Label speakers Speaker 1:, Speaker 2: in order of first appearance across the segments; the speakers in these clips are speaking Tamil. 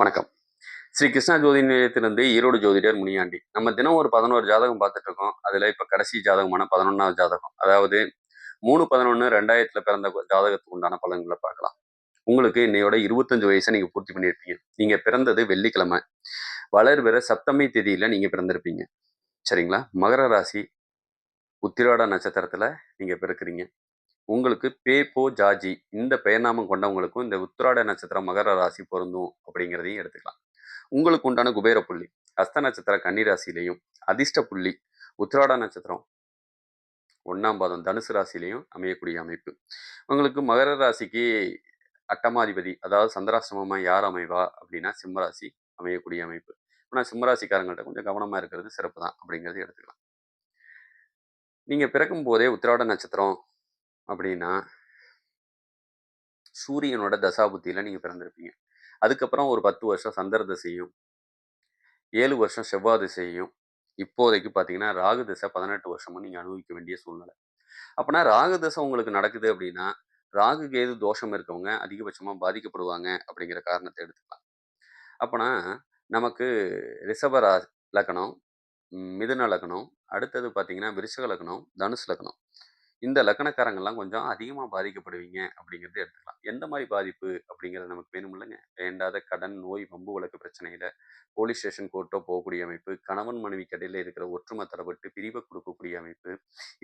Speaker 1: வணக்கம். ஸ்ரீ கிருஷ்ணா ஜோதி நிலையத்திலிருந்து ஈரோடு ஜோதிடர் முனியாண்டி. நம்ம தினம் ஒரு பதினோரு ஜாதகம் பார்த்துட்டு இருக்கோம். அதுல இப்ப கடைசி ஜாதகமான பதினொன்றாவது ஜாதகம். அதாவது மூணு பதினொன்னு ரெண்டாயிரத்துல பிறந்த ஜாதகத்துக்கு உண்டான பலன்களை பார்க்கலாம். உங்களுக்கு இன்னையோட இருபத்தஞ்சு வயசை நீங்க பூர்த்தி பண்ணியிருப்பீங்க. நீங்க பிறந்தது வெள்ளிக்கிழமை. வளர்பிற சப்தமி தேதியில் நீங்க பிறந்திருப்பீங்க. சரிங்களா? மகர ராசி உத்திராட நட்சத்திரத்துல நீங்க பிறக்கிறீங்க. உங்களுக்கு பே போ ஜாஜி இந்த பெயர்நாமம் கொண்டவங்களுக்கும் இந்த உத்திராட நட்சத்திரம் மகர ராசி பொருந்தும் அப்படிங்கிறதையும் எடுத்துக்கலாம். உங்களுக்கு உண்டான குபேர புள்ளி அஸ்த நட்சத்திர கன்னிராசிலையும் அதிர்ஷ்ட புள்ளி உத்திராட நட்சத்திரம் ஒன்றாம் பாதம் தனுசு ராசிலையும் அமையக்கூடிய அமைப்பு. உங்களுக்கு மகர ராசிக்கு அட்டமாதிபதி அதாவது சந்திராசிரமமாக யார் அமைவா அப்படின்னா சிம்மராசி அமையக்கூடிய அமைப்பு. ஆனால் சிம்மராசிக்காரங்கள்ட்ட கொஞ்சம் கவனமாக இருக்கிறது சிறப்பு தான் அப்படிங்கிறது எடுத்துக்கலாம். நீங்கள் பிறக்கும் போதே உத்திராட நட்சத்திரம் அப்படின்னா சூரியனோட தசாபுத்தியில் நீங்கள் பிறந்திருப்பீங்க. அதுக்கப்புறம் ஒரு பத்து வருஷம் சந்திர திசையும் ஏழு வருஷம் செவ்வாய் திசையும் இப்போதைக்கு பார்த்தீங்கன்னா ராகு திசை பதினெட்டு வருஷமும் நீங்கள் அனுபவிக்க வேண்டிய சூழ்நிலை. அப்படின்னா ராகு திசை உங்களுக்கு நடக்குது அப்படின்னா ராகு கேது தோஷம் இருக்கவங்க அதிகபட்சமாக பாதிக்கப்படுவாங்க அப்படிங்கிற காரணத்தை எடுத்துக்கலாம். அப்போனா நமக்கு ரிஷபரா லக்கணம் மிதுன லக்கணம் அடுத்தது பார்த்தீங்கன்னா விருஷக லக்கணம் தனுஷ் லக்கணம் இந்த லக்கணக்காரங்கள்லாம் கொஞ்சம் அதிகமாக பாதிக்கப்படுவீங்க அப்படிங்கிறது எடுத்துக்கலாம். எந்த மாதிரி பாதிப்பு அப்படிங்கிறது நமக்கு வேணும் இல்லைங்க வேண்டாத கடன் நோய் வம்பு வழக்கு பிரச்சனையில் போலீஸ் ஸ்டேஷன் கோர்ட்டோ போகக்கூடிய அமைப்பு கணவன் மனைவிக்கு கடையில் இருக்கிற ஒற்றுமை தரப்பட்டு பிரிவை கொடுக்கக்கூடிய அமைப்பு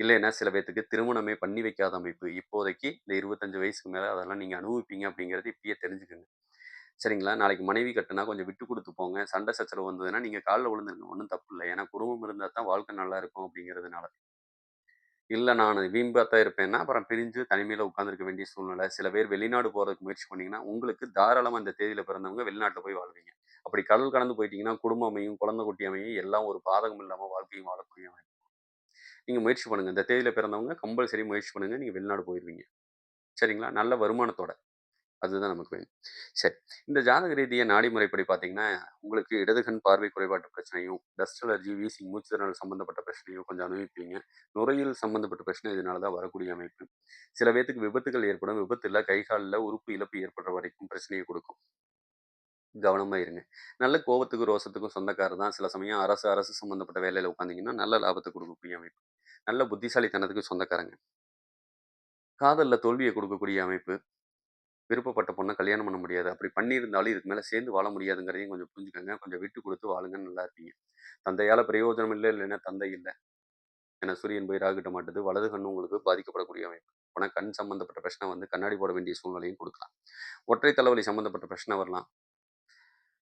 Speaker 1: இல்லைன்னா சில பேர்த்துக்கு திருமணமே பண்ணி வைக்காத அமைப்பு இப்போதைக்கு இந்த இருபத்தஞ்சு வயசுக்கு மேலே அதெல்லாம் நீங்கள் அனுபவிப்பீங்க அப்படிங்கிறது இப்பயே தெரிஞ்சுக்கோங்க. சரிங்களா? நாளைக்கு மனைவி கட்டுனா கொஞ்சம் விட்டு கொடுத்து போங்க. சண்டை சச்சரவு வந்ததுன்னா நீங்கள் காலில் விழுந்துருங்க. ஒன்றும் தப்பு இல்லை. ஏன்னா குடும்பம் இருந்தால் தான் வாழ்க்கை நல்லா இருக்கும் அப்படிங்கிறதுனால. இல்லை நான் வீம்பாத்தான் இருப்பேன்னா அப்புறம் பிரிஞ்சு தனிமையில் உட்காந்துருக்க வேண்டிய சூழ்நிலை. சில பேர் வெளிநாடு போகிறதுக்கு முயற்சி பண்ணிங்கன்னா உங்களுக்கு தாராளமாக இந்த தேதியில் பிறந்தவங்க வெளிநாட்டில் போய் வாழ்வீங்க. அப்படி கடல் கடந்து போயிட்டீங்கன்னா குடும்ப அமையும் குழந்தை குட்டி அமையும் எல்லாம் ஒரு பாதகம் இல்லாமல் வாழ்க்கையும் வாழக்கூடிய அமையும் நீங்கள் முயற்சி பண்ணுங்கள் இந்த தேதியில் பிறந்தவங்க கம்பல்சரி முயற்சி பண்ணுங்கள் நீங்கள் வெளிநாடு போயிடுவீங்க சரிங்களா? நல்ல வருமானத்தோட. அதுதான் நமக்கு வேணும் சரி இந்த ஜாதக ரீதியை நாடி முறைப்படி பார்த்தீங்கன்னா உங்களுக்கு இடதுகண் பார்வை குறைபாட்டு பிரச்சனையும் டஸ்ட் அலர்ஜி வீசிங் மூச்சுத்திறல் சம்மந்தப்பட்ட பிரச்சனையும் கொஞ்சம் அனுபவிப்பீங்க. நுரையில் சம்மந்தப்பட்ட பிரச்சனை இதனால தான் வரக்கூடிய அமைப்பு. சில பேர்த்துக்கு விபத்துகள் ஏற்படும். விபத்தில் கைகாலில் உறுப்பு இழப்பு ஏற்படுற வரைக்கும் பிரச்சனையை கொடுக்கும். கவனமாக இருங்க. நல்ல கோபத்துக்கும் ரோசத்துக்கும் சொந்தக்காரர் தான். சில சமயம் அரசு அரசு சம்மந்தப்பட்ட வேலையில் உட்காந்தீங்கன்னா நல்ல லாபத்தை கொடுக்கக்கூடிய அமைப்பு. நல்ல புத்திசாலித்தனத்துக்கு சொந்தக்காரங்க. காதலில் தோல்வியை கொடுக்கக்கூடிய அமைப்பு. விருப்பப்பட்ட பொண்ணை கல்யாணம் பண்ண முடியாது. அப்படி பண்ணியிருந்தாலும் இதுக்கு மேலே சேர்ந்து வாழ முடியாதுங்கிறதையும் கொஞ்சம் புரிஞ்சுக்கோங்க. கொஞ்சம் விட்டு கொடுத்து வாழுங்க. நல்லா இருப்பீங்க. தந்தையால் பிரயோஜனம் இல்லை இல்லைன்னா தந்தை இல்லை. ஏன்னா சூரியன் போய் ராகிட்ட மாட்டுது. வலது கண்ணு உங்களுக்கு பாதிக்கப்படக்கூடிய அமைப்பு. ஆனால் கண் சம்மந்தப்பட்ட பிரச்சனை வந்து கண்ணாடி போட வேண்டிய சூழ்நிலையும் கொடுக்கலாம். ஒற்றை தலைவலி சம்பந்தப்பட்ட பிரச்சனை வரலாம்.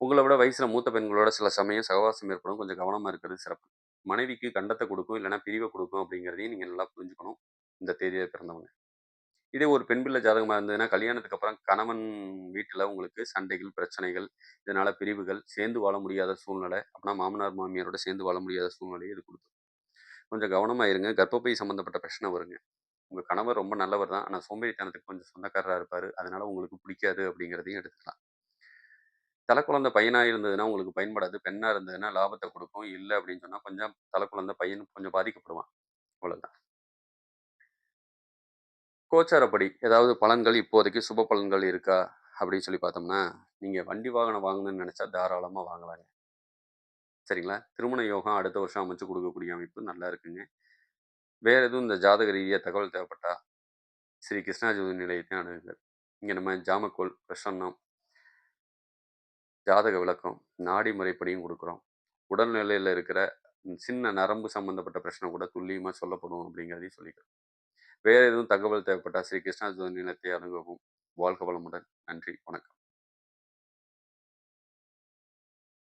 Speaker 1: உங்களை விட வயசில் மூத்த பெண்களோட சில சமயம் சகவாசம் ஏற்படும். கொஞ்சம் கவனமாக இருக்கிறது சிறப்பு. மனைவிக்கு கண்டத்தை கொடுக்கும் இல்லைன்னா பிரிவை கொடுக்கும் அப்படிங்கிறதையும் நீங்கள் நல்லா புரிஞ்சுக்கணும். இந்த தேதியை பிறந்தவங்க. இதே ஒரு பெண் பிள்ளை ஜாதகமாக இருந்ததுன்னா கல்யாணத்துக்கு அப்புறம் கணவன் வீட்டில் உங்களுக்கு சண்டைகள் பிரச்சனைகள் இதனால் பிரிவுகள் சேர்ந்து வாழ முடியாத சூழ்நிலை. அப்படின்னா மாமனார் மாமியாரோட சேர்ந்து வாழ முடியாத சூழ்நிலையை இது கொடுக்கும். கொஞ்சம் கவனமாக இருங்க. கர்ப்பப்பை சம்மந்தப்பட்ட பிரச்சனை வருங்க. உங்கள் கணவர் ரொம்ப நல்லவர் தான். ஆனால் சோம்பேறித்தனத்துக்கு கொஞ்சம் சொந்தக்காரராக இருப்பார். அதனால் உங்களுக்கு பிடிக்காது அப்படிங்கிறதையும் எடுத்துக்கலாம். தலை குழந்தை பையனாக இருந்ததுன்னா உங்களுக்கு பயன்படாது. பெண்ணாக இருந்ததுன்னா லாபத்தை கொடுக்கும். இல்லை அப்படின்னு சொன்னால் கொஞ்சம் தலை குழந்தை பையன் கொஞ்சம் பாதிக்கப்படுவான். அவ்வளோதான் கோச்சாரப்படி ஏதாவது பலன்கள் இப்போதைக்கு சுப பலன்கள் இருக்கா? அப்படின்னு சொல்லி பார்த்தோம்னா நீங்கள் வண்டி வாகனம் வாங்கணும்னு நினச்சா தாராளமாக வாங்கலாங்க. சரிங்களா? திருமண யோகம் அடுத்த வருஷம் அமைச்சு கொடுக்கக்கூடிய அமைப்பு நல்லா இருக்குங்க. வேறு எதுவும் இந்த ஜாதக ரீதியாக தகவல் தேவைப்பட்டா ஸ்ரீ கிருஷ்ணாஜோதி நிலையத்தை அணுகுங்கள். இங்கே நம்ம ஜாமக்கோல் பிரசன்னம் ஜாதக விளக்கம் நாடி முறைப்படியும் கொடுக்குறோம். உடல்நிலையில் இருக்கிற சின்ன நரம்பு சம்மந்தப்பட்ட பிரச்சனை கூட துல்லியமாக சொல்லப்படும் அப்படிங்கிறதையும் சொல்லிக்கிறோம். வேறு எதுவும் தகவல் தேவைப்பட்டா ஸ்ரீ கிருஷ்ணா ஜோதி நிலத்தை அணுகவும் வாழ்க வளமுடன். நன்றி வணக்கம்.